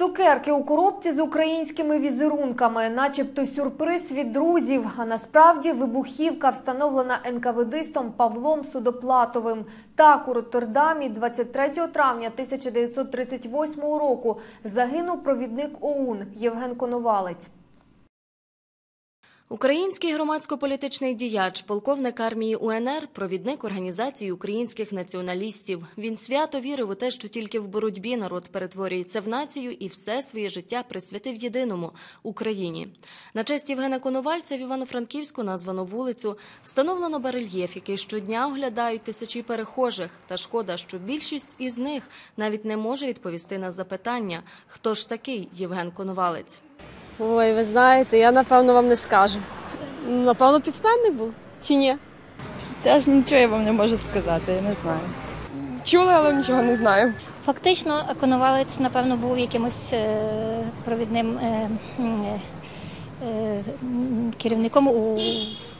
Цукерки у коробці з українськими візерунками, начебто сюрприз від друзів. А насправді вибухівка встановлена НКВДистом Павлом Судоплатовим. Так у Роттердамі 23 травня 1938 року загинув провідник ОУН Євген Коновалець. Український громадсько-політичний діяч, полковник армії УНР, провідник організації українських націоналістів. Він свято вірив у те, що тільки в боротьбі народ перетворюється в націю і все своє життя присвятив єдиному Україні. На честь Євгена Коновальця в Івано-Франківську названо вулицю, встановлено барельєф, який щодня оглядають тисячі перехожих. Та шкода, що більшість із них навіть не може відповісти на запитання, хто ж такий Євген Коновалець. Ой, ви знаєте, я напевно вам не скажу. Напевно, письменник був чи ні? Теж нічого я вам не можу сказати, я не знаю. Чули, але нічого не знаю. Фактично, Коновалець, напевно, був якимось е, провідним е, е, керівником у,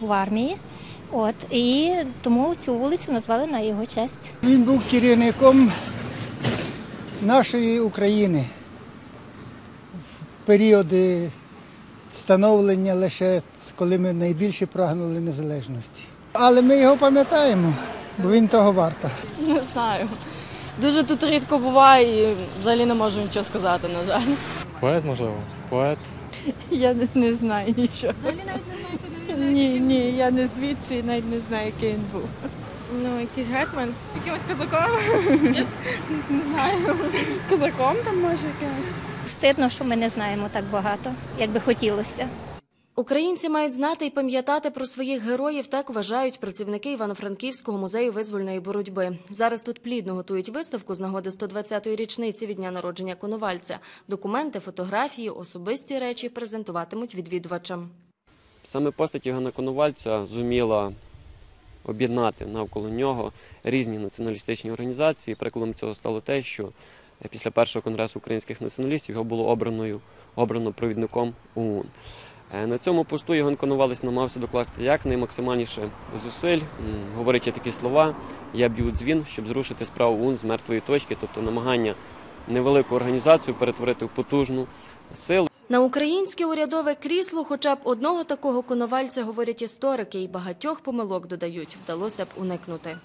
в армії. От, і тому цю вулицю назвали на його честь. Він був керівником нашої України періоди становлення лише коли ми найбільше прагнули незалежності. Але ми його пам'ятаємо, бо він того варта. Не знаю. Дуже тут рідко буває і взагалі не можу нічого сказати, на жаль. Поет, можливо, поет. Я не, не знаю нічого. Взагалі навіть не знаєте Ні, ні, я не звідси і навіть не знаю, який він був. Ну, якийсь гетьман. Якимось козаком? Не знаю. Козаком там може якимось. Стидно, що ми не знаємо так багато, як би хотілося. Українці мають знати і пам'ятати про своїх героїв, так вважають працівники Івано-Франківського музею визвольної боротьби. Зараз тут плідно готують виставку з нагоди 120-ї річниці від дня народження Коновальця. Документи, фотографії, особисті речі презентуватимуть відвідувачам. Саме постать Євгена Коновальця зуміла об'єднати навколо нього різні націоналістичні організації. Прикладом цього стало те, що після першого конгресу українських націоналістів його було обраною, обрано провідником ОУН. Е, На цьому посту Євген Коновалець намагався докласти якнаймаксимальніше зусиль, м, говорячи такі слова Я б'ю дзвін, щоб зрушити справу ОУН з мертвої точки, тобто намагання невелику організацію перетворити в потужну силу. На українське урядове крісло, хоча б одного такого коновальця, говорять історики, і багатьох помилок додають, вдалося б уникнути.